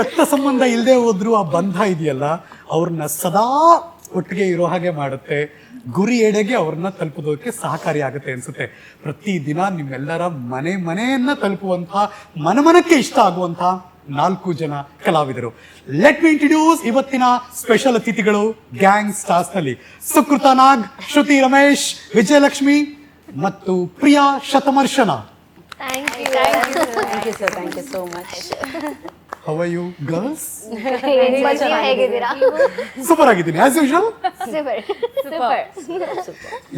ರಕ್ತ ಸಂಬಂಧ ಇಲ್ಲದೆ ಹೋದ್ರು ಆ ಬಂಧ ಇದೆಯಲ್ಲ ಅವ್ರನ್ನ ಸದಾ ಒಟ್ಟಿಗೆ ಇರೋ ಹಾಗೆ ಮಾಡುತ್ತೆ. ಗುರಿ ಎಡೆಗೆ ಅವ್ರನ್ನ ತಲುಪೋದಕ್ಕೆ ಸಹಕಾರಿ ಆಗುತ್ತೆ ಅನ್ಸುತ್ತೆ. ಪ್ರತಿದಿನ ನಿಮ್ಮೆಲ್ಲರ ಮನೆ ಮನೆಯನ್ನ ತಲುಪುವಂತಹ ಮನಮನಕ್ಕೆ ಇಷ್ಟ ಆಗುವಂತಹ ನಾಲ್ಕು ಜನ ಕಲಾವಿದರು. ಲೆಟ್ ಮಿ ಇಂಟ್ರಡ್ಯೂಸ್ ಇವತ್ತಿನ ಸ್ಪೆಷಲ್ ಅತಿಥಿಗಳು ಗ್ಯಾಂಗ್ ಸ್ಟಾರ್ಸ್ನಲ್ಲಿ. ಸುಕೃತ ನಾಗ್ ಶ್ರುತಿ ರಮೇಶ್ ವಿಜಯಲಕ್ಷ್ಮಿ ಮತ್ತು Priya ಶತಮರ್ಷನ thank you thank you sir thank you so much how are you girls ಹೇಗಿದ್ದೀರಾ? ಸೂಪರ್ ಆಗಿದ್ದೀನಿ. ಆಸ್ ಯೂಶಲ್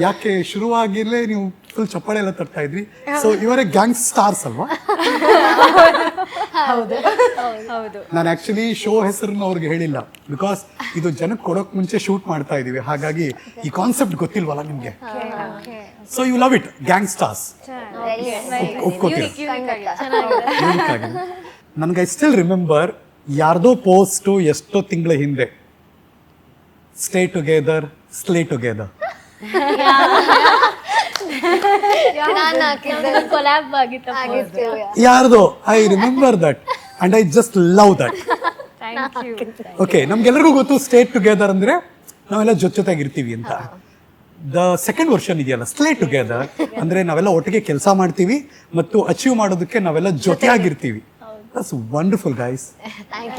ಯಾಕೆ ಶುರುವಾಗಿರ್ಲೇ ನೀವು ಫುಲ್ ಚಪ್ಪಾಳೆ ಎಲ್ಲ ತರ್ತಾ ಇದ್ರಿ? ಸೊ ಇವರೇ ಗ್ಯಾಂಗ್ ಸ್ಟಾರ್ಸ್ ಅಲ್ವಾ? ನಾನು ಆಕ್ಚುಲಿ ಶೋ ಹೆಸರನ್ನ ಅವ್ರಿಗೆ ಹೇಳಿಲ್ಲ. ಬಿಕಾಸ್ ಇದು ಜನಕ್ಕೆ ಕೊಡೋಕ್ ಮುಂಚೆ ಶೂಟ್ ಮಾಡ್ತಾ ಇದೀವಿ ಹಾಗಾಗಿ ಈ ಕಾನ್ಸೆಪ್ಟ್ ಗೊತ್ತಿಲ್ವಲ್ಲ ನಿಮ್ಗೆ? So you love it gang stars ಒಪ್ಕೋತೀರ ನನ್ಗೆ ಐ ಸ್ಟಿಲ್ ರಿಮೆಂಬರ್ ಯಾರ್ದೋ ಪೋಸ್ಟು ಎಷ್ಟೋ ತಿಂಗಳ ಹಿಂದೆ. ಸ್ಟೇ ಟುಗೆದರ್ ಸ್ಲೇ ಟುಗೆದರ್ ಯಾರ್ದೋ I remember that and I just love that thank you okay ನಮ್ಗೆಲ್ಲರಿಗೂ ಗೊತ್ತು ಸ್ಟೇಟ್ ಟುಗೆದರ್ ಅಂದ್ರೆ ನಾವೆಲ್ಲ ಜೊತೆ ಜೊತೆಗಿರ್ತೀವಿ ಅಂತ. ದ ಸೆಕೆಂಡ್ ವರ್ಷನ್ ಇದೆಯಲ್ಲ ಸ್ಲೇ ಟುಗೆದರ್ ಅಂದ್ರೆ ನಾವೆಲ್ಲ ಒಟ್ಟಿಗೆ ಕೆಲಸ ಮಾಡ್ತೀವಿ ಮತ್ತು ಅಚೀವ್ ಮಾಡೋದಕ್ಕೆ ನಾವೆಲ್ಲ ಜೊತೆಯಾಗಿರ್ತೀವಿ. That's wonderful guys thank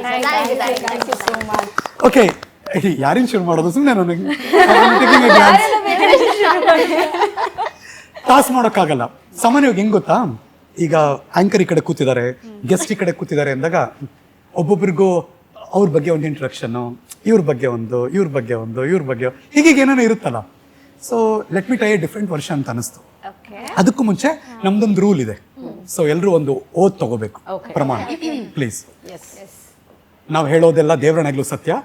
you thank you so much okay ಯಾರಿನ್ ಶುರು ಮಾಡೋದು? ಸುಮ್ಮನೆ ನನಗೆ ಟಾಸ್ ಮಾಡೋಕ್ಕಾಗಲ್ಲ. ಸಾಮಾನ್ಯವಾಗಿ ಹೆಂಗ್ ಗೊತ್ತಾ? ಈಗ ಆಂಕರ್ ಈ ಕಡೆ ಕೂತಿದ್ದಾರೆ ಗೆಸ್ಟ್ ಈ ಕಡೆ ಕೂತಿದ್ದಾರೆ ಅಂದಾಗ ಒಬ್ಬೊಬ್ರಿಗೂ ಅವ್ರ ಬಗ್ಗೆ ಒಂದು ಇಂಟ್ರಡಕ್ಷನ್ನು ಇವ್ರ ಬಗ್ಗೆ ಒಂದು ಇವ್ರ ಬಗ್ಗೆ ಒಂದು ಇವ್ರ ಬಗ್ಗೆ ಹೀಗೀಗ ಏನೇನೋ ಇರುತ್ತಲ್ಲ. So let me try different ವರ್ಷ ಅಂತ ಅನಿಸ್ತು. ಅದಕ್ಕೂ ಮುಂಚೆ ನಮ್ದೊಂದು ರೂಲ್ ಇದೆ. ಸೊ ಎಲ್ಲರೂ ಒಂದು ಓದ್ ತಗೋಬೇಕು. ಪ್ರಮಾಣ. ಪ್ಲೀಸ್ ನಾವು ಹೇಳೋದೆಲ್ಲ ದೇವರಣೆಗಳು ಸತ್ಯ?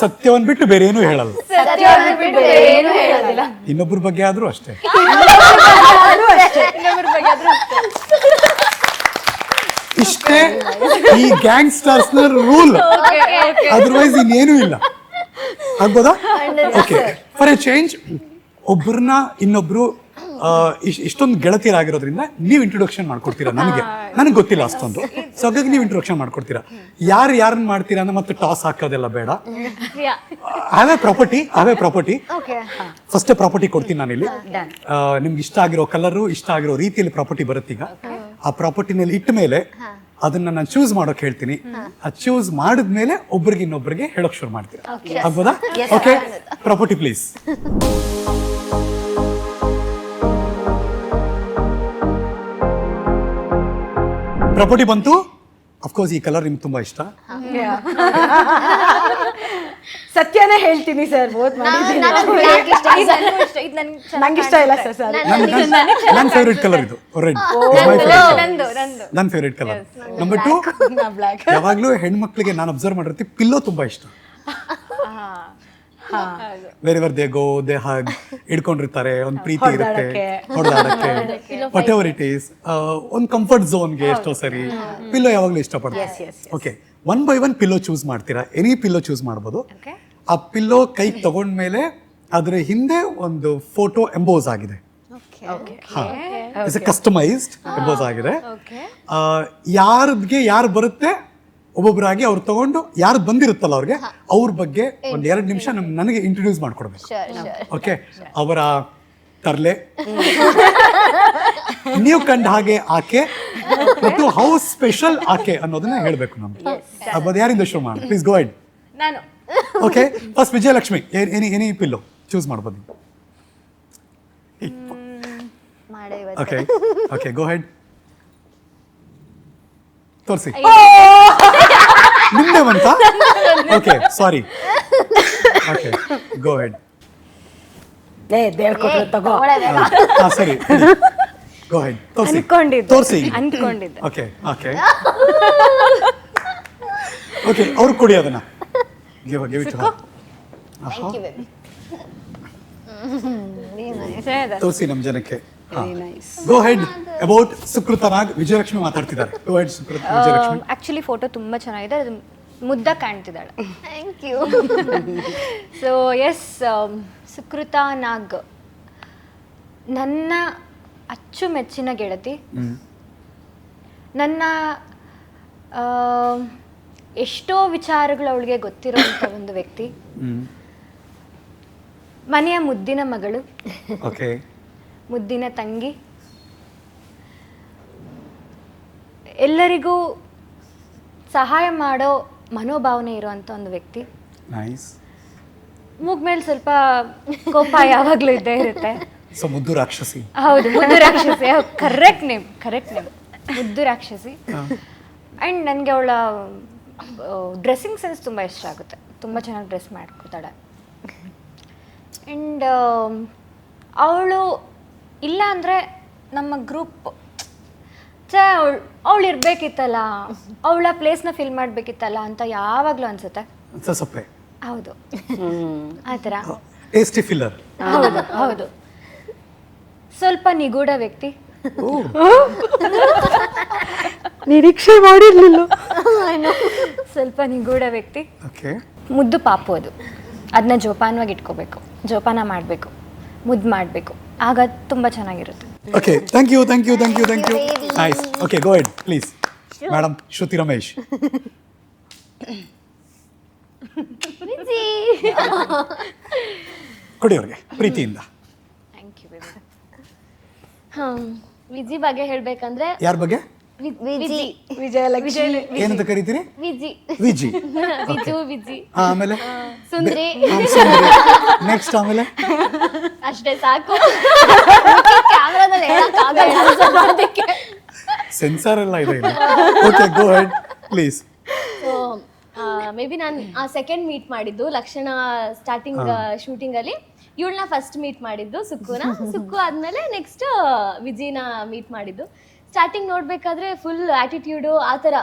ಸತ್ಯವನ್ನು ಬಿಟ್ಟು ಬೇರೆ ಏನು ಹೇಳಲ್ಲ. ಇನ್ನೊಬ್ಬರ ಬಗ್ಗೆ ಆದ್ರೂ ಅಷ್ಟೇ. ಇಷ್ಟೇ ಈ ಗ್ಯಾಂಗ್ಸ್ಟರ್ಸ್ನ ರೂಲ್ ಅದರ್ವೈಸ್ ಇನ್ನೇನು ಇಲ್ಲ. ಆಗ್ಬೋದಾ? ಓಕೆ ಫಾರ್ ಎ ಚೇಂಜ್ ಒಬ್ಬರನ್ನ ಇನ್ನೊಬ್ರು ಇಷ್ಟೊಂದು ಗೆಳತಿಯರಾಗಿರೋದ್ರಿಂದ ನೀವು ಇಂಟ್ರೊಡಕ್ಷನ್ ಮಾಡ್ಕೊಡ್ತೀರಾ ನನಗೆ ನನಗೆ ಗೊತ್ತಿಲ್ಲ ಅಷ್ಟೊಂದು. ಸೊ ಹಾಗಾಗಿ ನೀವು ಇಂಟ್ರೊಡಕ್ಷನ್ ಮಾಡ್ಕೊಡ್ತೀರಾ. ಯಾರು ಯಾರನ್ನ ಮಾಡ್ತೀರಾ ಅಂದ್ರೆ ಮತ್ತೆ ಟಾಸ್ ಹಾಕೋದೆಲ್ಲ ಬೇಡ. Have a property have a property okay first property ಕೊಡ್ತೀನಿ ನಾನಿಲ್ಲಿ. ಇಲ್ಲಿ ನಿಮ್ಗೆ ಇಷ್ಟ ಆಗಿರೋ ಕಲರು ಇಷ್ಟ ಆಗಿರೋ ರೀತಿಯಲ್ಲಿ ಪ್ರಾಪರ್ಟಿ ಬರುತ್ತೀಗ ಆ ಪ್ರಾಪರ್ಟಿನಲ್ಲಿ ಇಟ್ಟ ಮೇಲೆ ಅದನ್ನ ನಾನು ಚೂಸ್ ಮಾಡೋಕೆ ಹೇಳ್ತೀನಿ. ಆ ಚೂಸ್ ಮಾಡಿದ್ಮೇಲೆ ಒಬ್ರಿಗೆ ಇನ್ನೊಬ್ರಿಗೆ ಹೇಳೋಕ್ ಶುರು ಮಾಡ್ತೀರಾ. ಆಗ್ಬೋದಾ? ಓಕೆ ಪ್ರಾಪರ್ಟಿ ಪ್ಲೀಸ್ ಪ್ರಾಪರ್ಟಿ ಬಂತು. ಅಫ್ಕೋರ್ಸ್ ಈ ಕಲರ್ ನಿಮ್ಗೆ ತುಂಬಾ ಇಷ್ಟ. ಸತ್ಯನೇ ಹೇಳ್ತೀನಿ ಸರ್ ಓದ್ ಮಾಡಿದ್ದೀನಿ. ಇದು ನನ್ಗೆ ನಂಗೆ ಇಷ್ಟ ಇಲ್ಲ ಸರ್ ಸರ್ ನನ್ನ ಫೇವ್ರೆಟ್ ಕಲರ್ ಇದು ರೆಡ್ ನನ್ ಫೇವ್ರೇಟ್ ನನ್ನ ಫೇವ್ರೆಟ್ ಕಲರ್ ನಂಬರ್ ಟು ಯಾವಾಗ್ಲೂ ಹೆಣ್ಮಕ್ಳಿಗೆ ನಾನು ಅಬ್ಸರ್ವ್ ಮಾಡಿರ್ತೀನಿ ಪಿಲ್ಲೋ ತುಂಬಾ ಇಷ್ಟ. ಹಾ. ವರ್ ದೇ ಗೋ ದೇ ಹಾಗ್ ಇಡ್ಕೊಂಡಿರ್ತಾರೆ ಒಂದು ಪ್ರೀತಿ ಇರುತ್ತೆ ಹೊಡೆದಾಡಕ್ಕೆ ವಾಟ್ ಎವರ್ ಇಟ್ ಈಸ್ ಒಂದು ಕಂಫರ್ಟ್ ಝೋನ್ಗೆ ಎಷ್ಟೋ ಸರಿ. ಪಿಲ್ಲೋ ಯಾವಾಗಲೂ ಇಷ್ಟಪಡ್ತಾರೆ. Okay one by one pillow choose ಮಾಡ್ತೀರಾ? ಎನಿ ಪಿಲ್ಲೋ ಚೂಸ್ ಮಾಡ್ಬೋದು. ಆ ಪಿಲ್ಲೋ ಕೈಗೆ ತಗೊಂಡ್ಮೇಲೆ ಅದ್ರ ಹಿಂದೆ ಒಂದು ಫೋಟೋ ಎಂಬೋಸ್ ಆಗಿದೆ. ಕಸ್ಟಮೈಸ್ಡ್ ಎಂಬೋಸ್ ಆಗಿದೆ. ಆ, ಯಾರ್ದ್ಗೆ ಯಾರು ಬರುತ್ತೆ ಒಬ್ಬೊಬ್ಬರಾಗಿ ಅವ್ರು ತಗೊಂಡು ಯಾರು ಬಂದಿರುತ್ತಲ್ಲ ಅವ್ರಿಗೆ ಅವ್ರ ಬಗ್ಗೆ ಒಂದ್ ಎರಡು ನಿಮಿಷ ನಮ್ ನನಗೆ ಇಂಟ್ರೊಡ್ಯೂಸ್ ಮಾಡ್ಕೊಡ್ಬೇಕು. ಓಕೆ ಅವರ ತರ್ಲೆ. ನೀವು ಕಂಡ ಹಾಗೆ ಆಕೆ ಮತ್ತು ಹೌ ಸ್ಪೆಷಲ್ ಆಕೆ ಅನ್ನೋದನ್ನ ಹೇಳ್ಬೇಕು ನಮ್ಗೆ ಅದು ಯಾರಿಂದ ಶುರು ಮಾಡಿ ಪ್ಲೀಸ್ ಗೋ ಹೆಡ್ ನಾನು. Okay first Vijayalakshmi any any pillow? Choose ಮಾಡ್ಬೋದು ಓಕೆ ಓಕೆ ಗೋ ಹೆಡ್ ತೋರಿಸಿ. ನಿಮ್ದೆ ಬಂತ okay sorry okay go ahead ಏ ದೇವ್ರ ಕೊಟ್ರು ತಗೋ. ಹಾ ಸರಿ ಗೋ ಹೆಡ್ ತೋರಿಸಿ. ಅನ್ಕೊಂಡಿದ್ದೆ. ತೋರಿಸಿ. ಅನ್ಕೊಂಡಿದ್ದೆ. ಓಕೆ ಓಕೆ ಓಕೆ ಅವ್ರು ಕೊಡಿ ಅದನ್ನ. Give give it thank you baby ತೋರಿಸಿ ನಮ್ಮ ಜನಕ್ಕೆ. Go ahead about Sukrutha Nag Vijayalakshmi ಮಾತಾಡ್ತಿದ್ದಾರೆ. Go ahead Sukrutha Vijayalakshmi. Actually photo ತುಂಬಾ ಚೆನ್ನಾಗಿದೆ. ಅದು ಮುದ್ದ ಕಾಣ್ತಿದ್ದಾಳೆ. Thank you so yes Sukrutha Nag. ನನ್ನ ಅಚ್ಚುಮೆಚ್ಚಿನ ಗೆಳತಿ. ನನ್ನ ಆ, ಎಷ್ಟೋ ವಿಚಾರಗಳು ಅವಳಿಗೆ ಗೊತ್ತಿರೋಂಥ ಒಂದು ವ್ಯಕ್ತಿ. ಮನೆಯ ಮುದ್ದಿನ ಮಗಳು. ಓಕೆ ಮುದ್ದಿನ ತಂಗಿ. ಎಲ್ಲರಿಗೂ ಸಹಾಯ ಮಾಡೋ ಮನೋಭಾವನೆ ಇರುವಂಥ ಒಂದು ವ್ಯಕ್ತಿ. ನೈಸ್ ಮೂಗ್ ಮೇಲೆ ಸ್ವಲ್ಪ ಕೋಪ ಯಾವಾಗಲೂ ಇದ್ದೇ ಇರುತ್ತೆ. ಸೊ ಮುದ್ದು ರಾಕ್ಷಸಿ. ಹೌದು ಮುದ್ದು ರಾಕ್ಷಸಿ. ಕರೆಕ್ಟ್ ನೇಮ್ ಕರೆಕ್ಟ್ ನೇಮ್ ಮುದ್ದು ರಾಕ್ಷಸಿ. ಆ್ಯಂಡ್ ನನಗೆ ಅವಳ ಡ್ರೆಸ್ಸಿಂಗ್ ಸೆನ್ಸ್ ತುಂಬ ಇಷ್ಟ ಆಗುತ್ತೆ. ತುಂಬ ಚೆನ್ನಾಗಿ ಡ್ರೆಸ್ ಮಾಡ್ಕೊತಾಳೆ. ಆ್ಯಂಡ್ ಅವಳು ಇಲ್ಲ ಅಂದರೆ ನಮ್ಮ ಗ್ರೂಪ್ ಛೇ ಅವಳು ಅವಳು ಇರಬೇಕಿತ್ತಲ್ಲ ಅವಳ ಪ್ಲೇಸ್ನ ಫಿಲ್ ಮಾಡಬೇಕಿತ್ತಲ್ಲ ಅಂತ ಯಾವಾಗಲೂ ಅನ್ಸುತ್ತೆ. ಸೊಪ್ಪೆ ಹೌದು. ಆ ಥರ. ಟೇಸ್ಟಿ ಫಿಲ್ಲರ್ ಹೌದು ಹೌದು. ಸ್ವಲ್ಪ ನಿಗೂಢ ವ್ಯಕ್ತಿ. ನಿರೀಕ್ಷೆ ಮಾಡಿರ್ಲಿಲ್ಲ. ಸ್ವಲ್ಪ ನಿಗೂಢ ವ್ಯಕ್ತಿ. ಓಕೆ ಮುದ್ದು ಪಾಪು ಅದು. ಅದನ್ನ ಜೋಪಾನವಾಗಿ ಇಟ್ಕೋಬೇಕು. ಜೋಪಾನ ಮಾಡಬೇಕು. ಮುದ್ದು ಮಾಡಬೇಕು. ಆಗ ತುಂಬ ಚೆನ್ನಾಗಿರುತ್ತೆ. Okay thank you thank you thank you thank you nice okay go ahead please madam Shruti Ramesh ಕೊಡಿ ಅವ್ರಿಗೆ ಪ್ರೀತಿಯಿಂದ. ಥ್ಯಾಂಕ್ ಯು ಹ್ಮ್. ವಿಜಿ ಬಗ್ಗೆ ಹೇಳ್ಬೇಕಂದ್ರೆ ಯಾರ ಬಗ್ಗೆ? ವಿಜಿ. ವಿಜಯಲಕ್ಷ್ಮಿ. ಏನಂತ ಕರಿತೀರಿ? ವಿಜಿ. ವಿಜಿ. ವಿಜು ವಿಜಿ. ಆ, ಆಮೇಲೆ? ಸುಂದ್ರಿ. ನೆಕ್ಸ್ಟ್ ಆಮೇಲೆ? ಅಷ್ಟೇ ಸಾಕು. ಕ್ಯಾಮ್ರಾದಲ್ಲಿ ಅದಕ್ಕೆ. ಸೆನ್ಸಾರ್ ಎಲ್ಲ ಇದೆ okay go ahead please so maybe ನಾನು ಆ ಸೆಕೆಂಡ್ ಮೀಟ್ ಮಾಡಿದ್ದು ಲಕ್ಷಣ ಸ್ಟಾರ್ಟಿಂಗ್ ಶೂಟಿಂಗ್ ಅಲ್ಲಿ. ಇವಳನ್ನ ಫಸ್ಟ್ ಮೀಟ್ ಮಾಡಿದ್ದು ಸುಕ್ಕುನ. ಸುಕ್ಕು ಆದ್ಮೇಲೆ ನೆಕ್ಸ್ಟ್ ವಿಜಿನ ಮೀಟ್ ಮಾಡಿದ್ದು. ಸ್ಟಾರ್ಟಿಂಗ್ ನೋಡ್ಬೇಕಾದ್ರೆ ಫುಲ್ ಆಟಿಟ್ಯೂಡು ಆ ತರ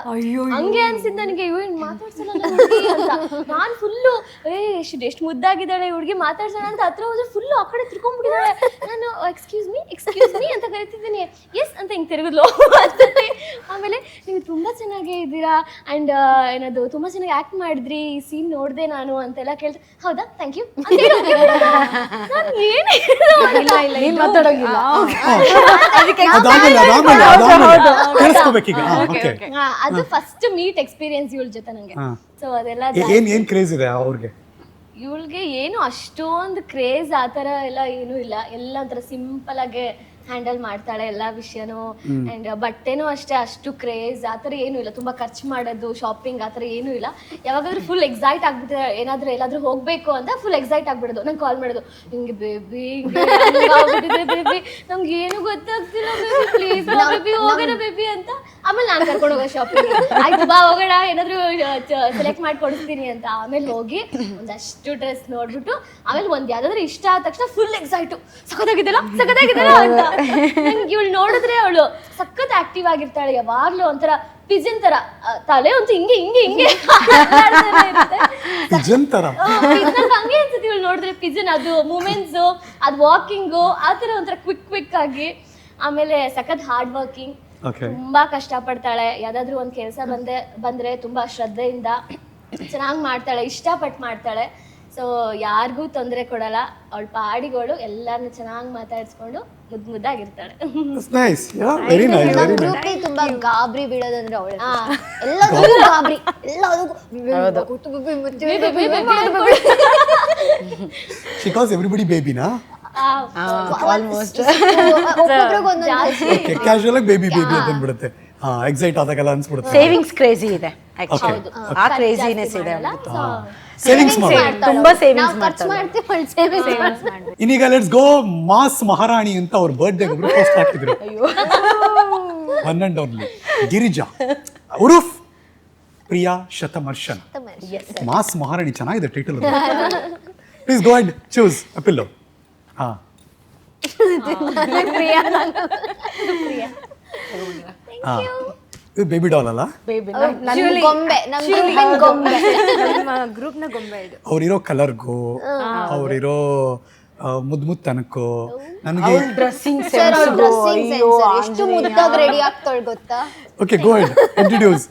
ಹಂಗೆ ಅನ್ಸಿದ್ ನನಗೆ ಇವ್ ಮಾತಾಡ್ಸಲ್ಲ ಮಾತಾಡ್ಸೋಣ ಹುಡ್ಗಿ ಅಂತ ನಾನ್ ಫುಲ್ಲು ಏ ಎಷ್ಟು ಎಷ್ಟು ಮುದ್ದಾಗಿದ್ದಾಳೆ ಹುಡುಗಿ ಮಾತಾಡ್ಸೋಣ ಅಂತ ಹತ್ರ ಹೋದ್ರೆ ಫುಲ್ ಆ ಕಡೆ ತಿರ್ಕೊಂಡ್ಬಿಟ್ಟಿದ್ದಾಳೆ ನಾನು ಎಕ್ಸ್ಕ್ಯೂಸ್ ಮೀ ಎಕ್ಸ್ಕ್ಯೂಸ್ ಮೀ ಅಂತ ಕರಿತಿದ್ದೀನಿ ಎಸ್ ಅಂತ ಹಿಂಗೆ ತಿರುಗಿದ್ಲು ಆಮೇಲೆ ನೀವು ತುಂಬಾ ಚೆನ್ನಾಗಿ ಇದ್ದೀರಾ ಅಂಡ್ ಏನದು ತುಂಬಾ ಚೆನ್ನಾಗಿ ಆಕ್ಟ್ ಮಾಡಿದ್ರಿ ಈ ಸೀನ್ ನೋಡಿದೆ ನಾನು ಅಂತೆಲ್ಲ ಕೇಳ್ದೆ ಹೌದಾ ಥ್ಯಾಂಕ್ ಯು ನಾನು ಏನೇ ಕೇಳಿಸ್ಕೋಬೇಕೀಗ ಓಕೆ ಅದು ಫಸ್ಟ್ ಮೀಟ್ ಎಕ್ಸ್ಪೀರಿಯನ್ಸ್ ಇವಳ ಜೊತೆ ನಂಗೆ. ಹಾ. ಸೊ ಅದೆಲ್ಲ ಏನ್ ಏನ್ ಕ್ರೇಜ್ ಇದೆ ಅವ್ರಿಗೆ? ಇವಳಿಗೆ ಏನು ಅಷ್ಟೊಂದು ಕ್ರೇಜ್ ಆ ಥರ ಎಲ್ಲ ಏನೂ ಇಲ್ಲ. ಎಲ್ಲ ಒಂಥರ ಸಿಂಪಲ್ ಆಗಿ ಹ್ಯಾಂಡಲ್ ಮಾಡ್ತಾಳೆ ಎಲ್ಲಾ ವಿಷಯನೂ. ಅಂಡ್ ಬಟ್ಟೆನೂ ಅಷ್ಟೇ ಅಷ್ಟು ಕ್ರೇಜ್ ಆ ಥರ ಏನೂ ಇಲ್ಲ. ತುಂಬಾ ಖರ್ಚು ಮಾಡೋದು ಶಾಪಿಂಗ್ ಆ ಥರ ಏನೂ ಇಲ್ಲ. ಯಾವಾಗಾದ್ರೂ ಫುಲ್ ಎಕ್ಸೈಟ್ ಆಗ್ಬಿಟ್ಟು ಏನಾದ್ರೂ ಎಲ್ಲಾದ್ರೂ ಹೋಗ್ಬೇಕು ಅಂತ ಫುಲ್ ಎಕ್ಸೈಟ್ ಆಗ್ಬಿಡೋದು. ನಂಗೆ ಕಾಲ್ ಮಾಡೋದು ಹಿಂಗೆ ಬೇಬಿ ಬೇಬಿ ನಮ್ಗೆ ಏನು ಗೊತ್ತಾಗ್ತಿಲ್ಲ ಬೇಬಿ ಪ್ಲೀಸ್ ಬೇಬಿ ಹೋಗೋಣ ಬೇಬಿ ಅಂತ. ಆಮೇಲೆ ನಾನು ಕರ್ಕೊಂಡು ಹೋಗೋ ಶಾಪಿಂಗ್ ಆಯ್ತು ಬಾ ಹೋಗೋಣ ಏನಾದ್ರೂ ಸೆಲೆಕ್ಟ್ ಮಾಡಿ ಕೊಡಿಸ್ತೀನಿ ಅಂತ. ಆಮೇಲೆ ಹೋಗಿ ಒಂದಷ್ಟು ಡ್ರೆಸ್ ನೋಡ್ಬಿಟ್ಟು ಆಮೇಲೆ ಒಂದ್ ಯಾವ್ದಾದ್ರು ಇಷ್ಟ ಆದ ತಕ್ಷಣ ಫುಲ್ ಎಕ್ಸೈಟು ಸಖತ್ತಾಗಿದ್ದಲ್ಲ ಸಖತ್ತಾಗಿದ್ದಲ್ಲ ಅಂತ. ನಂಗೆ ಇವಳು ನೋಡಿದ್ರೆ ಅವಳು ಸಖತ್ ಆಕ್ಟಿವ್ ಆಗಿರ್ತಾಳೆ ಯಾವಾಗ್ಲೂ ಒಂಥರ ಪಿಜನ್ ತರ. ಆ, ತಲೆ ಒಂದು ಹಿಂಗೆ ಹಿಂಗೆ ಹಿಂಗೆ ಇರುತ್ತೆ. ಪಿಜನ್ ತರ? ಆ, ಹಂಗೆ ಅನ್ಸುತ್ತೆ ಇವಳು ನೋಡಿದ್ರೆ. ಪಿಜನ್ ಅದು ಮೂಮೆಂಟ್ಸ್ ಅದು ವಾಕಿಂಗ್ ಆ ತರ ಒಂಥರ ಕ್ವಿಕ್ ಕ್ವಿಕ್ ಆಗಿ. ಆಮೇಲೆ ಸಖತ್ ಹಾರ್ಡ್ ವರ್ಕಿಂಗ್ ತುಂಬಾ ತುಂಬಾ ಕಷ್ಟಪಡ್ತಾಳೆ. ಯಾವ್ದಾದ್ರು ಒಂದ್ ಕೆಲಸ ಬಂದೆ ಬಂದ್ರೆ ತುಂಬಾ ಶ್ರದ್ಧೆಯಿಂದ ಚೆನ್ನಾಗಿ ಮಾಡ್ತಾಳೆ ಇಷ್ಟಪಟ್ಟು ಮಾಡ್ತಾಳೆ. ಸೊ ಯಾರಿಗೂ ತೊಂದರೆ ಕೊಡಲ್ಲ. ಅವಳ ಪಾಡಿಗಳು ಎಲ್ಲಾರನ್ನ ಚೆನ್ನಾಗಿ ಮಾತಾಡಿಸ್ಕೊಂಡು ಮುದ್ದು ಮುದ್ದಾಗಿರ್ತಾಳೆ nice very nice very nice group ತುಂಬಾ ಗಾಬರಿ ಬೀಳೋದಂದ್ರೆ ಅವಳೆ ಎಲ್ಲದಕ್ಕೂ ಗಾಬರಿ ಎಲ್ಲದಕ್ಕೂ ಶಿ ಕಾಸ್ ಎವ್ರಿಬಡಿ ಬೇಬಿನಾ ಆಲ್ಮೋಸ್ಟ್ ಓಕೆ ಕ್ಯಾಶುಯಲ್ ಆಗಿ ಬೇಬಿ ಬೇಬಿ ಅಂತ ಬಂದ್ಬಿಡುತ್ತೆ ಹಾ ಎಕ್ಸೈಟ್ ಆದಾಗೆಲ್ಲ ಅನ್ಸ್ಬಿಡುತ್ತೆ ಸೇವಿಂಗ್ಸ್ ಕ್ರೇಜಿ ಇದೆ. ಆಕ್ಚುಲಿ ಆ ಕ್ರೇಜಿನೆಸ್ ಇದೆ ಸೇವಿಂಗ್ಸ್ ಮಾಡಿ ತುಂಬಾ ಸೇವಿಂಗ್ಸ್ ಮಾಡ್ತಾರೆ. ಮಾಡ್ತೀವಿ ಅವಳು ಸೇವಿಂಗ್ಸ್ ಇನ್ನೀಗ ಲೆಟ್ಸ್ ಗೋ ಮಾಸ್ ಮಹಾರಾಣಿ ಅಂತ ಅವ್ರ ಬರ್ತ್ಡೇ ಒಬ್ರು ಪೋಸ್ಟ್ ಹಾಕಿದ್ರು. ಒನ್ ಅಂಡ್ ಓನ್ಲಿ ಗಿರಿಜಾ ಉರುಫ್ ಪ್ರಿಯಾ ಶತಮರ್ಷನ್ ಮಾಸ್ ಮಹಾರಾಣಿ ಚೆನ್ನಾಗಿದೆ title please go and choose a pillow ಹಾ. ಹಾ. ಇದು ಬೇಬಿ ಡಾಲ್ ಅಲ್ಲ? ಬೇಬಿ ನನ್ ಗೊಂಬೆ ನಮ್ ಗ್ರೂಪಿನ ಗೊಂಬೆ. ನಮ್ಮ ಗ್ರೂಪ್ನ ಗೊಂಬೆ ಇದು. ಅವ್ರಿರೋ ಕಲರ್ಗೂ ಅವರಿರೋ ಮುದ್ ಮುತ್ತನಕ್ಕೂ ನನಗೆ ಡ್ರೆಸ್ಸಿಂಗ್ ಸರ್ ಅವ್ರ ಡ್ರೆಸ್ಸಿಂಗ್ ಸೆನ್ಸ್ ಎಷ್ಟು ಮುದ್ದಾಗಿ ರೆಡಿ ಆಗ್ತಾಳೆ ಗೊತ್ತಾ? Okay go ahead introduce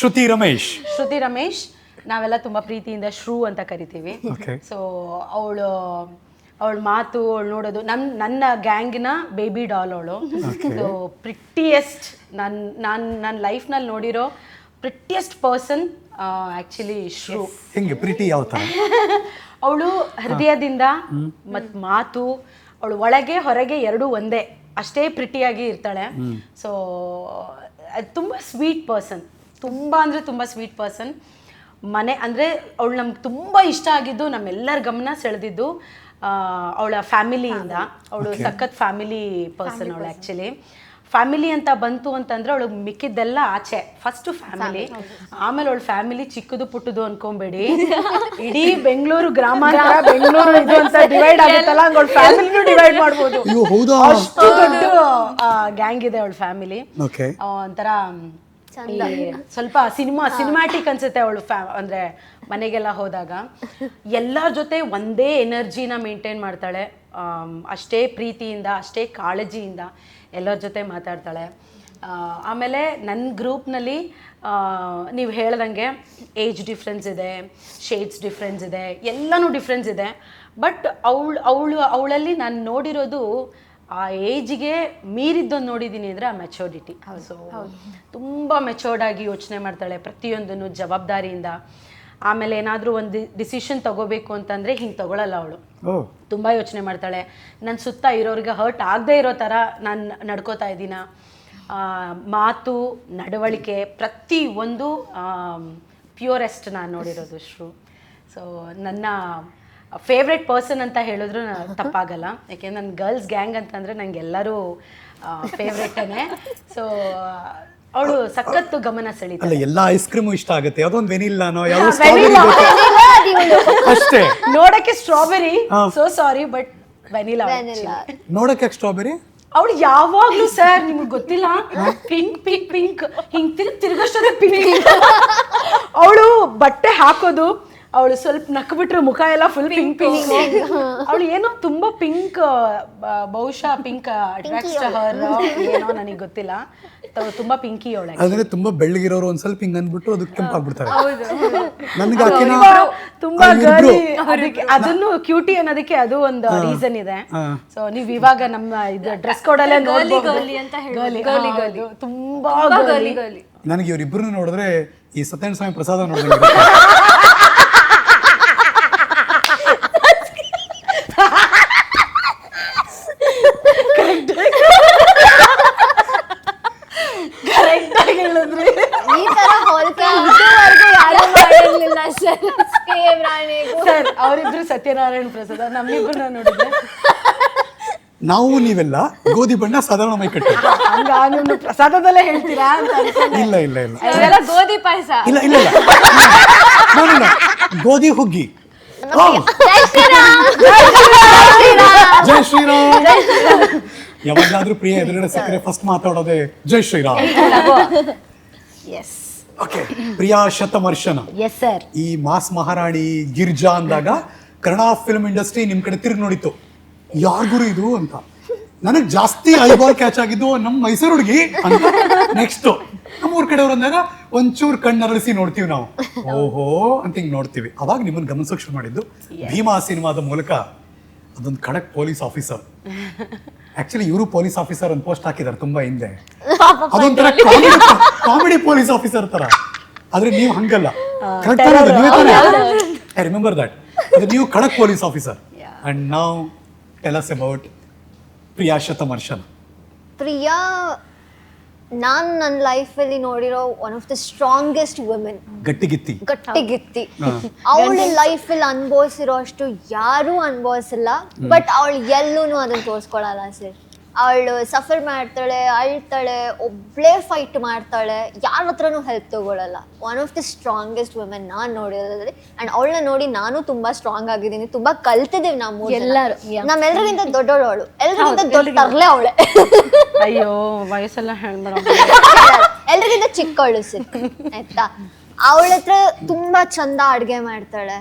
Shruti Ramesh Shruti Ramesh ನಾವೆಲ್ಲ ತುಂಬಾ ಪ್ರೀತಿಯಿಂದ ಶ್ರೂ ಅಂತ ಕರಿತೀವಿ. ಓಕೆ ಸೊ ಅವಳು ಅವಳ ಮಾತು ಅವಳು ನೋಡೋದು. ನನ್ನ ನನ್ನ ಗ್ಯಾಂಗಿನ ಬೇಬಿ ಡಾಲ್ ಅವಳು. ಸೊ ಪ್ರಿಟ್ಟಿಯೆಸ್ಟ್ ನನ್ನ ನಾನು ನನ್ನ ಲೈಫ್ನಲ್ಲಿ ನೋಡಿರೋ ಪ್ರಿಟ್ಟಿಯೆಸ್ಟ್ ಪರ್ಸನ್ ಆ್ಯಕ್ಚುಲಿ ಶ್ರೂ ಹೆಂಗೆ? ಪ್ರೀತಿ ಯಾವ ಥರ? ಅವಳು ಹೃದಯದಿಂದ ಮತ್ತು ಮಾತು ಅವಳು ಒಳಗೆ ಹೊರಗೆ ಎರಡೂ ಒಂದೇ. ಅಷ್ಟೇ ಪ್ರಿಟಿಯಾಗಿ ಇರ್ತಾಳೆ. ಸೊ ತುಂಬ ಸ್ವೀಟ್ ಪರ್ಸನ್ ತುಂಬ ಅಂದರೆ ತುಂಬ ಸ್ವೀಟ್ ಪರ್ಸನ್ ಮನೆ ಅಂದರೆ ಅವಳು ನಮ್ಗೆ ತುಂಬ ಇಷ್ಟ ಆಗಿದ್ದು ನಮ್ಮೆಲ್ಲರ ಗಮನ ಸೆಳೆದಿದ್ದು. ಅವಳ ಫ್ಯಾಮಿಲಿಯಿಂದ ಅವಳು ಸಖತ್ ಫ್ಯಾಮಿಲಿ ಪರ್ಸನ್ ಅವಳು ಆ್ಯಕ್ಚುಲಿ ಫ್ಯಾಮಿಲಿ ಅಂತ ಬಂತು ಅಂತಂದ್ರೆ ಅವಳಿಗೆ ಮಿಕ್ಕಿದ್ದೆಲ್ಲ ಆಚೆ ಫಸ್ಟ್ ಫ್ಯಾಮಿಲಿ ಆಮೇಲೆ ಅವಳ ಫ್ಯಾಮಿಲಿ ಚಿಕ್ಕದು ಪುಟ್ಟದು ಅನ್ಕೊಂಬೇಡಿ. ಇಡೀ ಬೆಂಗಳೂರು ಗ್ರಾಮಾಂತರ ಬೆಂಗಳೂರು ಇದು ಅಂತ ಡಿವೈಡ್ ಆಗುತ್ತಲ್ಲ ಅವಳ ಫ್ಯಾಮಿಲಿನೂ ಡಿವೈಡ್ ಮಾಡ್ಬೋದು. ಅಯ್ಯೋ ಹೌದಾ? ಅಷ್ಟು ದೊಡ್ಡ ಗ್ಯಾಂಗ್ ಇದೆ ಅವಳ ಫ್ಯಾಮಿಲಿ ಓಕೆ ಒಂಥರ ಸ್ವಲ್ಪ ಸಿನಿಮಾ ಸಿನಿಮ್ಯಾಟಿಕ್ ಅನ್ಸುತ್ತೆ ಅವಳು ಫ್ಯಾ ಅಂದ್ರೆ ಮನೆಗೆಲ್ಲ ಹೋದಾಗ ಎಲ್ಲರ ಜೊತೆ ಒಂದೇ ಎನರ್ಜಿನ ಮೇಂಟೈನ್ ಮಾಡ್ತಾಳೆ. ಅಷ್ಟೇ ಪ್ರೀತಿಯಿಂದ ಅಷ್ಟೇ ಕಾಳಜಿಯಿಂದ ಎಲ್ಲರ ಜೊತೆ ಮಾತಾಡ್ತಾಳೆ. ಆಮೇಲೆ ನನ್ನ ಗ್ರೂಪ್ನಲ್ಲಿ ನೀವು ಹೇಳ್ದಂಗೆ ಏಜ್ ಡಿಫ್ರೆನ್ಸ್ ಇದೆ ಶೇಡ್ಸ್ ಡಿಫ್ರೆನ್ಸ್ ಇದೆ ಎಲ್ಲನೂ ಡಿಫ್ರೆನ್ಸ್ ಇದೆ. ಬಟ್ ಅವಳು ಅವಳು ಅವಳಲ್ಲಿ ನಾನು ನೋಡಿರೋದು ಆ ಏಜ್ಗೆ ಮೀರಿದ್ದೊಂದು ನೋಡಿದ್ದೀನಿ ಅಂದರೆ ಆ ಮೆಚೋರಿಟಿ. ಸೊ ತುಂಬ ಮೆಚೋರ್ಡ್ ಆಗಿ ಯೋಚನೆ ಮಾಡ್ತಾಳೆ ಪ್ರತಿಯೊಂದನ್ನು ಜವಾಬ್ದಾರಿಯಿಂದ. ಆಮೇಲೆ ಏನಾದರೂ ಒಂದು ಡಿಸಿಷನ್ ತಗೋಬೇಕು ಅಂತಂದರೆ ಹಿಂಗೆ ತಗೊಳ್ಳಲ್ಲ ಅವಳು. ತುಂಬ ಯೋಚನೆ ಮಾಡ್ತಾಳೆ. ನನ್ನ ಸುತ್ತ ಇರೋರಿಗೆ ಹರ್ಟ್ ಆಗದೆ ಇರೋ ಥರ ನಾನು ನಡ್ಕೋತಾ ಇದ್ದೀನ. ಮಾತು ನಡವಳಿಕೆ ಪ್ರತಿ ಒಂದು ಪ್ಯೂರೆಸ್ಟ್ ನಾನು ನೋಡಿರೋದು ಶ್ರು. ಸೊ ನನ್ನ ಫೇವ್ರೆಟ್ ಪರ್ಸನ್ ಅಂತ ಹೇಳಿದ್ರು ತಪ್ಪಾಗಲ್ಲ. ಯಾಕೆಂದ್ರೆ ನನ್ನ ಗರ್ಲ್ಸ್ ಗ್ಯಾಂಗ್ ಅಂತಂದರೆ ನನಗೆಲ್ಲರೂ ಫೇವ್ರೆಟೇ ಸೊ ಅವಳು ಸಖತ್ತು ಗಮನ ಸೆಳೀತಾಳೆ ಅಲ್ಲ ಎಲ್ಲಾ ಐಸ್ ಕ್ರೀಮು ಇಷ್ಟ ಆಗುತ್ತೆ. ಅದೊಂದು ವೆನಿಲ್ಲಾನೋ ಯಾವ ಸ್ಟ್ರಾಬೆರಿ ಅಷ್ಟೇ. ನೋಡಕ್ಕೆ strawberry. So sorry but vanilla ನೋಡಕ್ಕೆ ಸ್ಟ್ರಾಬೆರಿ ಅವಳು ಯಾವಾಗ್ಲೂ ಸರ್ ನಿಮ್ಗೆ ಗೊತ್ತಿಲ್ಲ? ಪಿಂಕ್ ಪಿಂಕ್ ಪಿಂಕ್ ಹಿಂಗ್ ತಿರ್ಗಷ್ಟು ತಿರ್ಗಷ್ಟೊಂದು ಪಿಂಕ್ ಅವಳು ಬಟ್ಟೆ ಹಾಕೋದು ಅವಳು ಸ್ವಲ್ಪ ನಕ್ಬಿಟ್ರೆ ಮುಖ ಎಲ್ಲ ಫುಲ್ ಪಿಂಕ್ ಪಿಂಕ್ ಅವಳು ಏನೋ ತುಂಬಾ ಪಿಂಕ್ ಬಹುಶಃ ಪಿಂಕ್ ಅಟ್ರಾಕ್ಟ್ಸ್ ಹರ್ ಏನೋ ನನಗೆ ಗೊತ್ತಿಲ್ಲ. ತುಂಬಾ ಪಿಂಕಿ ಅವಳೆ ಅಂದ್ರೆ ತುಂಬಾ ಬೆಳ್ಳಗಿರೋರು ಒಂದ್ ಸ್ವಲ್ಪ ಹಿಂಗ್ ಅಂದ್ಬಿಟ್ಟು ಅದು ಕೆಂಪಾಗ್ಬಿಡ್ತಾರೆ ನನಗೆ ಆಕೆನ ತುಂಬಾ. ಗರ್ಲಿ ಅದಕ್ಕೆ ಅದನ್ನು ಕ್ಯೂಟಿ ಅನ್ನೋದಕ್ಕೆ ಅದು ಒಂದು ರೀಸನ್ ಇದೆ. ಸೊ ನೀವು ಇವಾಗ ನಮ್ಮ ಇದು ಡ್ರೆಸ್ ಕೋಡ್ ಅಲ್ಲೇ ಗರ್ಲಿ ಅಂತ ಗೋಲಿ ತುಂಬಾ ಗರ್ಲಿ ನನಗೆ ಇವರಿಬ್ಬರು ನೋಡಿದ್ರೆ ಈ ಸತ್ಯನಾರಾಯಣ ಸ್ವಾಮಿ ಪ್ರಸಾದ ನೋಡಿದ್ರೆ ಕರೆಕ್ಟ್ ಆಗಿ ಹೇಳಿದ್ರಿ ಈ ತರ ಹೋಲಿಕೆ ಇದುವರೆಗೂ ಯಾರು ಮಾಡಿರ್ಲಿಲ್ಲ ಸರ್ ಸೇಮ್ ರಾಣಿಗೂ ಸರ್ ಅವರಿಬ್ರು ಸತ್ಯನಾರಾಯಣ ಪ್ರಸಾದ ನಮ್ಮಿಬ್ಬರನ್ನ ನೋಡಿದ್ರೆ. ನಾವು ನೀವೆಲ್ಲ ಗೋಧಿ ಬಣ್ಣ ಸಾಧಾರಣ ಮೈ ಕಟ್ಟಿ. ಹಂಗ ನೀವು ಪ್ರಸಾದದಲ್ಲೇ ಹೇಳ್ತೀರಾ ಅಂತ ಅನ್ಕೊಂಡೆ. ಇಲ್ಲ ಇಲ್ಲ ಇಲ್ಲ. ಗೋಧಿ ಪಾಯಸ. ಇಲ್ಲ ಇಲ್ಲ ಇಲ್ಲ. No, no, no. ಗೋಧಿ ಹುಗ್ಗಿ. ಜಯ ಜೈ ಶ್ರೀರಾಮ್. ಯಾವಾಗಾದ್ರೂ ಪ್ರಿಯ ಎದುರುಗಡೆ ಸಿಕ್ಕರೆ first ಮಾತಾಡೋದೇ Jai Shriram. Yes okay Priya Shatamarshan. Yes sir ಈ ಮಾಸ್ ಮಹಾರಾಣಿ ಗಿರ್ಜಾ ಅಂದಾಗ ಕನ್ನಡ ಫಿಲ್ಮ್ ಇಂಡಸ್ಟ್ರಿ ನಿಮ್ ಕಡೆ ತಿರುಗಿ ನೋಡಿತ್ತು. ಯಾರ್ಗುರು ಇದು ಅಂತ. ನನಗೆ ಜಾಸ್ತಿ ಐಬಾಲ್ ಕ್ಯಾಚ್ ಆಗಿದ್ದು ನಮ್ಮ ಮೈಸೂರು ಹುಡುಗಿ ಅಂತ. ನೆಕ್ಸ್ಟ್ ನಮ್ಮೂರ್ ಕಡೆಯವ್ರು ಅಂದಾಗ ಒಂಚೂರು ಕಣ್ಣರಳಿಸಿ ನೋಡ್ತೀವಿ ನಾವು. ಓಹೋ ಅಂತ ಹಿಂಗೆ ನೋಡ್ತೀವಿ. ಅವಾಗ ನಿಮ್ಮನ್ನು ಗಮನಿಸೋಕೆ ಶುರು ಮಾಡಿದ್ದು. ಭೀಮಾ ಸಿನಿಮಾದ ಮೂಲಕ ಅದೊಂದು ಖಡಕ್ ಪೊಲೀಸ್ ಆಫೀಸರ್ ಆಕ್ಚುಲಿ ಇವರು ಪೊಲೀಸ್ ಆಫೀಸರ್ ಅಂತ ಪೋಸ್ಟ್ ಹಾಕಿದ್ದಾರೆ ತುಂಬಾ ಹಿಂದೆ. ಅದೊಂಥರ ಕಾಮಿಡಿ ಪೊಲೀಸ್ ಆಫೀಸರ್ ತರ. ಆದ್ರೆ ನೀವು ಹಂಗಲ್ಲ. ಕರೆಕ್ಟ್ ಐ ರಿಮೆಂಬರ್ ದಟ್ ಅದು ನೀವು ಖಡಕ್ ಪೊಲೀಸ್ ಆಫೀಸರ್. ಅಂಡ್ ನಾವು tell us about Priya Shatamarshan. Priya ನಾನು ನನ್ನ ಲೈಫಲ್ಲಿ ನೋಡಿರೋ one of the strongest women ಗಟ್ಟಿಗಿತ್ತಿ. ಗಟ್ಟಿಗಿತ್ತಿ. ಅವಳ ಲೈಫಲ್ಲಿ ಅನುಭವಿಸಿರೋ ಅಷ್ಟು ಯಾರೂ ಅನುಭವಿಸಿಲ್ಲ ಬಟ್ ಅವಳು ಎಲ್ಲೂ ಅದನ್ನ ತೋರಿಸ್ಕೊಳಲ್ಲ ಸರ್. ಅವಳು ಸಫರ್ ಮಾಡ್ತಾಳೆ ಅಳ್ತಾಳೆ ಒಬ್ಳೇ ಫೈಟ್ ಮಾಡ್ತಾಳೆ ಯಾರ ಹತ್ರನು ಹೆಲ್ಪ್ ತಗೊಳ್ಳಲ್ಲ one of the strongest women ನಾನು ನೋಡಿರೋದ್ರಲ್ಲಿ. ಅಂಡ್ ಅವಳನ್ನ ನೋಡಿ ನಾನು ತುಂಬಾ ಸ್ಟ್ರಾಂಗ್ ಆಗಿದ್ದೀನಿ ತುಂಬಾ ಕಲ್ತಿದ್ದೀವಿ ನಾವು ಎಲ್ಲರೂ. ನಮ್ಮೆಲ್ಲರಿಗಿಂತ ದೊಡ್ಡವಳು ಅವಳು ಎಲ್ರಿಗಿಂತ ದೊಡ್ಡ ತರ್ಲೆ ಅವಳೆ. ಅಯ್ಯೋ ವಯಸ್ಸೆಲ್ಲ ಎಲ್ರಿಗಿಂತ ಚಿಕ್ಕವಳು ಸರ್ ಆಯ್ತಾ? ಅವಳ ಹತ್ರ ತುಂಬಾ ಚಂದ ಅಡ್ಗೆ ಮಾಡ್ತಾಳೆ.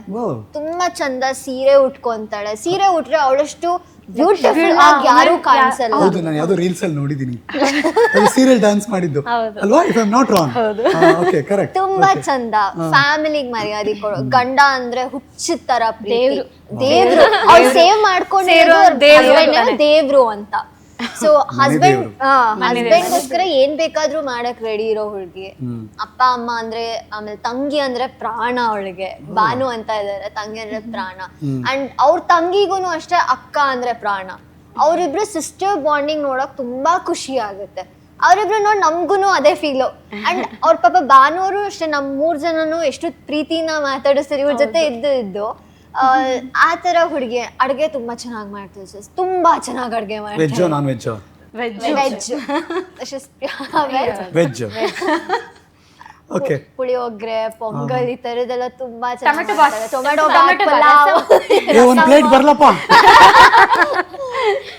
ತುಂಬಾ ಚಂದ ಸೀರೆ ಉಟ್ಕೊಂತಾಳೆ. ಸೀರೆ ಉಟ್ರೆ ಅವಳಷ್ಟು ಬ್ಯೂಟಿಫುಲ್ ಆಗಿ ಯಾರು ಕಾಣಿಸಲ್ಲ. ಹೌದು ನಾನು ಯಾವ್ದೋ ರೀಲ್ಸ್ ಅಲ್ಲಿ ನೋಡಿದೀನಿ. ಸೀರಿಯಲ್ ಡ್ಯಾನ್ಸ್ ಮಾಡಿದ್ದು. ಅಲ್ವಾ? If I not wrong okay correct ತುಂಬಾ ಚಂದ. ಫ್ಯಾಮಿಲಿಗ್ ಮರ್ಯಾದೆ ಕೊಡು ಗಂಡ ಅಂದ್ರೆ ಹುಚ್ಚಿದ ತರ ಪ್ರೀತಿ. ದೇವ್ರು. ಅವ್ರು ಸೇವ್ ಮಾಡ್ಕೊಂಡಿರೋದು ದೇವ್ರು ಅಂತ. ಸೊ ಹಸ್ಬೆಂಡ್ ಹಸ್ಬೆಂಡ್ಗೋಸ್ಕರ ಏನ್ ಬೇಕಾದ್ರೂ ಮಾಡಕ್ ರೆಡಿ ಇರೋ ಹುಡುಗಿ. ಅಪ್ಪ ಅಮ್ಮ ಅಂದ್ರೆ ಆಮೇಲೆ ತಂಗಿ ಅಂದ್ರೆ ಪ್ರಾಣ ಅವಳಿಗೆ. ಬಾನು ಅಂತ ಇದಾರೆ ತಂಗಿ ಅಂದ್ರೆ ಪ್ರಾಣ. ಅಂಡ್ ಅವ್ರ ತಂಗಿಗೂನು ಅಷ್ಟೇ ಅಕ್ಕ ಅಂದ್ರೆ ಪ್ರಾಣ. ಅವರಿಬ್ರು ಸಿಸ್ಟರ್ ಬಾಂಡಿಂಗ್ ನೋಡಕ್ ತುಂಬಾ ಖುಷಿ ಆಗುತ್ತೆ. ಅವರಿಬ್ರು ನೋಡಿ ನಮ್ಗುನು ಅದೇ ಫೀಲು ಅಂಡ್ ಅವ್ರ ಪಾಪ ಅವರು ಅಷ್ಟೇ ನಮ್ ಮೂರ್ ಜನನು ಎಷ್ಟು ಪ್ರೀತಿನ ಮಾತಾಡಿಸ್ತಾರೆ ಇವ್ರ ಜೊತೆ ಇದ್ದು ಇದ್ದು. ಆ, ಆ ತರ ಹುಡುಗಿ ಅಡುಗೆ ತುಂಬಾ ಚೆನ್ನಾಗಿ ಮಾಡ್ತಾರೆ ಸರ್ ತುಂಬಾ ಚೆನ್ನಾಗಿ ಅಡುಗೆ ಮಾಡ್ತಾರೆ. ವೆಜ್ಜೋ ನಾನ್ ವೆಜ್ಜೋ. Veg veg veg okay puliyogare pongal ಈ ತರದೆಲ್ಲ ತುಂಬಾ tomato bath. Tomato tomato bath. Pulao. ಏ ಒಂದ್ ಪ್ಲೇಟ್ ಬರ್ಲಪ್ಪ.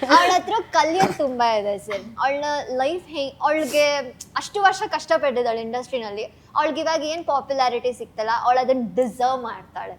ಅವಳ ಹತ್ರ ಕಲಿಯೋದು ತುಂಬಾ ಇದೆ ಸರ್ ಅವಳ ಲೈಫ್ ಹೆಂಗ್ ಅವಳಿಗೆ ಅಷ್ಟು ವರ್ಷ ಕಷ್ಟಪಟ್ಟಿದ್ದಾಳೆ ಇಂಡಸ್ಟ್ರಿನಲ್ಲಿ ಅವಳಿಗೆ ಇವಾಗ ಏನ್ ಪಾಪ್ಯುಲಾರಿಟಿ ಸಿಕ್ತಲ್ಲ ಅವಳು ಅದನ್ನ ಡಿಸರ್ವ್ ಮಾಡ್ತಾಳೆ.